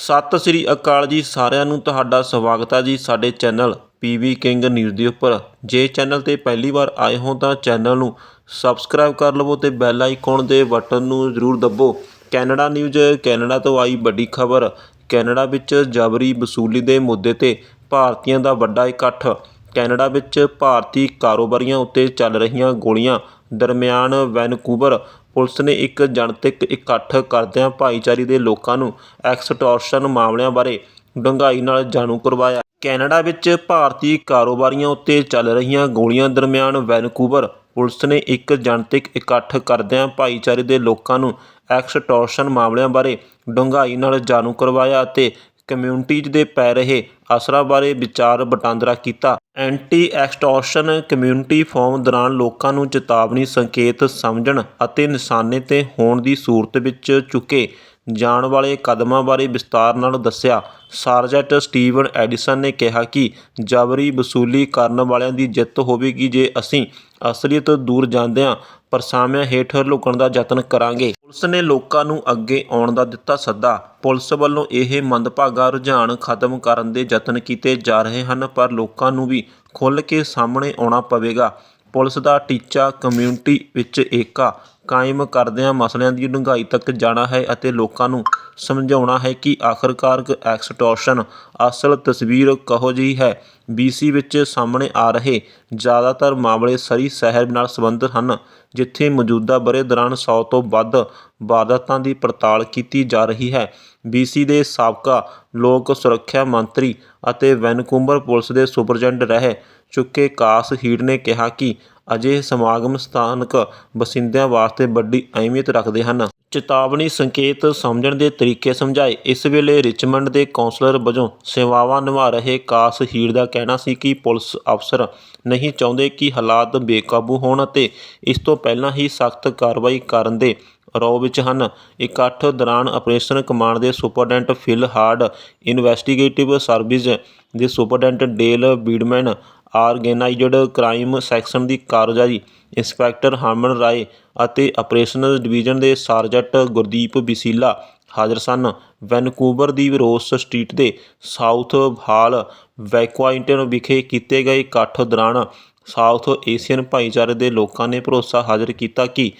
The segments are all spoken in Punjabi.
ਸਤਿ ਸ੍ਰੀ ਅਕਾਲ ਜੀ ਸਾਰਿਆਂ ਨੂੰ, ਤੁਹਾਡਾ ਸਵਾਗਤ ਹੈ ਜੀ ਸਾਡੇ ਚੈਨਲ ਪੀਵੀ ਕਿੰਗ ਨਿਊਜ਼ ਦੇ ਉੱਪਰ। ਜੇ ਚੈਨਲ ਤੇ ਪਹਿਲੀ ਵਾਰ ਆਏ ਹੋ ਤਾਂ ਚੈਨਲ ਨੂੰ ਸਬਸਕ੍ਰਾਈਬ ਕਰ ਲਵੋ ਤੇ ਬੈਲ ਆਈਕਨ ਦੇ ਬਟਨ ਨੂੰ ਜ਼ਰੂਰ ਦੱਬੋ। ਕੈਨੇਡਾ ਨਿਊਜ਼, ਕੈਨੇਡਾ ਤੋਂ ਆਈ ਵੱਡੀ ਖਬਰ। ਕੈਨੇਡਾ ਵਿੱਚ ਜਬਰੀ ਵਸੂਲੀ ਦੇ ਮੁੱਦੇ ਤੇ ਭਾਰਤੀਆਂ ਦਾ ਵੱਡਾ ਇਕੱਠ। ਕੈਨੇਡਾ ਵਿੱਚ ਭਾਰਤੀ ਕਾਰੋਬਾਰੀਆਂ ਉੱਤੇ ਚੱਲ ਰਹੀਆਂ ਗੋਲੀਆਂ ਦਰਮਿਆਨ ਵੈਨਕੂਵਰ ਪੁਲਿਸ ਨੇ ਇੱਕ ਜਨਤਕ ਇਕੱਠ ਕਰਦਿਆਂ ਭਾਈਚਾਰੇ ਦੇ ਲੋਕਾਂ ਨੂੰ ਐਕਸਟੋਰਸ਼ਨ ਮਾਮਲਿਆਂ ਬਾਰੇ ਡੂੰਘਾਈ ਨਾਲ ਜਾਣੂ ਕਰਵਾਇਆ। ਕੈਨੇਡਾ ਵਿੱਚ ਭਾਰਤੀ ਕਾਰੋਬਾਰੀਆਂ ਉੱਤੇ ਚੱਲ ਰਹੀਆਂ ਗੋਲੀਆਂ ਦਰਮਿਆਨ ਵੈਨਕੂਵਰ ਪੁਲਿਸ ਨੇ ਇੱਕ ਜਨਤਕ ਇਕੱਠ ਕਰਦਿਆਂ ਭਾਈਚਾਰੇ ਦੇ ਲੋਕਾਂ ਨੂੰ ਐਕਸਟੋਰਸ਼ਨ ਮਾਮਲਿਆਂ ਬਾਰੇ ਡੂੰਘਾਈ ਨਾਲ ਜਾਣੂ ਕਰਵਾਇਆ ਅਤੇ ਕਮਿਊਨਿਟੀਜ਼ ਦੇ ਪੈ ਰਹੇ ਅਸਰਾਂ ਬਾਰੇ ਵਿਚਾਰ ਵਟਾਂਦਰਾ ਕੀਤਾ। ਐਂਟੀ ਐਕਸਟੋਰਸ਼ਨ ਕਮਿਊਨਿਟੀ ਫੋਰਮ ਦੌਰਾਨ ਲੋਕਾਂ ਨੂੰ ਚੇਤਾਵਨੀ ਸੰਕੇਤ ਸਮਝਣ ਅਤੇ ਨਿਸ਼ਾਨੇ ਤੇ ਹੋਣ ਦੀ ਸੂਰਤ ਵਿੱਚ ਚੁੱਕੇ। ਜਾਣ ਵਾਲੇ ਕਦਮਾਂ ਬਾਰੇ ਵਿਸਤਾਰ ਨਾਲ ਦੱਸਿਆ। ਸਾਰਜੈਂਟ ਸਟੀਵਨ ਐਡੀਸਨ ਨੇ ਕਿਹਾ ਕਿ ਜਬਰੀ ਵਸੂਲੀ ਕਰਨ ਵਾਲਿਆਂ ਦੀ ਜਿੱਤ ਹੋਵੇਗੀ ਜੇ ਅਸੀਂ ਅਸਲੀਅਤ ਦੂਰ ਜਾਂਦਿਆਂ ਪਰਛਾਵਿਆਂ ਹੇਠ ਲੁਕਣ ਦਾ ਯਤਨ ਕਰਾਂਗੇ। ਪੁਲਿਸ ਨੇ ਲੋਕਾਂ ਨੂੰ ਅੱਗੇ ਆਉਣ ਦਾ ਦਿੱਤਾ ਸੱਦਾ। ਪੁਲਿਸ ਵੱਲੋਂ ਇਹ ਮੰਦਭਾਗਾ ਰੁਝਾਨ ਖਤਮ ਕਰਨ ਦੇ ਯਤਨ ਕੀਤੇ ਜਾ ਰਹੇ ਹਨ, ਪਰ ਲੋਕਾਂ ਨੂੰ ਵੀ ਖੁੱਲ੍ਹ ਕੇ ਸਾਹਮਣੇ ਆਉਣਾ ਪਵੇਗਾ। ਪੁਲਿਸ ਦਾ ਟੀਚਾ ਕਮਿਊਨਿਟੀ ਵਿੱਚ ਏਕਾ ਕਾਇਮ ਕਰਦਿਆਂ ਮਸਲਿਆਂ ਦੀ ਡੂੰਘਾਈ ਤੱਕ ਜਾਣਾ ਹੈ ਅਤੇ ਲੋਕਾਂ ਨੂੰ ਸਮਝਾਉਣਾ ਹੈ ਕਿ ਆਖਰਕਾਰ ਐਕਸਟੋਰਸ਼ਨ ਅਸਲ ਤਸਵੀਰ ਕਿਹੋ ਜਿਹੀ ਹੈ। BC ਵਿੱਚ ਸਾਹਮਣੇ ਆ ਰਹੇ ਜ਼ਿਆਦਾਤਰ ਮਾਮਲੇ ਸਰੀ ਸ਼ਹਿਰ ਨਾਲ ਸੰਬੰਧਿਤ ਹਨ, ਜਿੱਥੇ ਮੌਜੂਦਾ ਵਰ੍ਹੇ ਦੌਰਾਨ ਸੌ ਤੋਂ ਵੱਧ ਵਾਰਦਾਤਾਂ ਦੀ ਪੜਤਾਲ ਕੀਤੀ ਜਾ ਰਹੀ ਹੈ। BC ਦੇ ਸਾਬਕਾ ਲੋਕ ਸੁਰੱਖਿਆ ਮੰਤਰੀ ਅਤੇ ਵੈਨਕੂਵਰ ਪੁਲਿਸ ਦੇ ਸੁਪਰਡੈਂਟ ਰਹਿ ਚੁੱਕੇ ਕਾਸ ਹੀਡ ਨੇ ਕਿਹਾ ਕਿ ਅਜਿਹੇ ਸਮਾਗਮ ਸਥਾਨਕ ਵਸਿੰਦਿਆਂ ਵਾਸਤੇ ਵੱਡੀ ਅਹਿਮੀਅਤ ਰੱਖਦੇ ਹਨ। ਚੇਤਾਵਨੀ ਸੰਕੇਤ ਸਮਝਣ ਦੇ ਤਰੀਕੇ ਸਮਝਾਏ। ਇਸ ਵੇਲੇ ਰਿਚਮੰਡ ਦੇ ਕੌਂਸਲਰ ਵਜੋਂ ਸੇਵਾਵਾਂ ਨਿਭਾ ਰਹੇ ਕਾਸ ਹੀਰ ਦਾ ਕਹਿਣਾ ਸੀ ਕਿ ਪੁਲਿਸ ਅਫਸਰ ਨਹੀਂ ਚਾਹੁੰਦੇ ਕਿ ਹਾਲਾਤ ਬੇਕਾਬੂ ਹੋਣ ਅਤੇ ਇਸ ਤੋਂ ਪਹਿਲਾਂ ਹੀ ਸਖਤ ਕਾਰਵਾਈ ਕਰਨ ਦੇ ਰੌ ਵਿੱਚ ਹਨ। ਇਕੱਠ ਦੌਰਾਨ ਆਪਰੇਸ਼ਨ ਕਮਾਂਡ ਦੇ superintendent Phil Hard, investigative service ਦੇ superintendent Dale Beadman organised crime section ਦੀ ਕਾਰਜਕਾਰੀ ਇੰਸਪੈਕਟਰ ਹਰਮਨ ਰਾਏ ਅਤੇ ਆਪਰੇਸ਼ਨਜ਼ ਡਿਵੀਜ਼ਨ ਦੇ ਸਾਰਜੈਂਟ ਗੁਰਦੀਪ ਬਿਸੀਲਾ ਹਾਜ਼ਰ ਸਨ। ਵੈਨਕੂਵਰ ਦੀ ਰੋਸ ਸਟਰੀਟ ਦੇ ਸਾਊਥ ਹਾਲ ਵੈਕੁਆਇੰਟਨ ਵਿਖੇ ਕੀਤੇ ਗਏ ਇਕੱਠ ਦੌਰਾਨ ਸਾਊਥ ਏਸ਼ੀਅਨ ਭਾਈਚਾਰੇ ਦੇ ਲੋਕਾਂ ਨੇ ਭਰੋਸਾ ਹਾਜ਼ਰ ਕੀਤਾ ਕਿ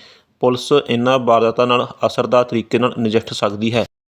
ਪੁਲਿਸ ਇਨ੍ਹਾਂ ਵਾਰਦਾਤਾਂ ਨਾਲ ਅਸਰਦਾਰ ਤਰੀਕੇ ਨਾਲ ਨਜਿੱਠ ਸਕਦੀ ਹੈ।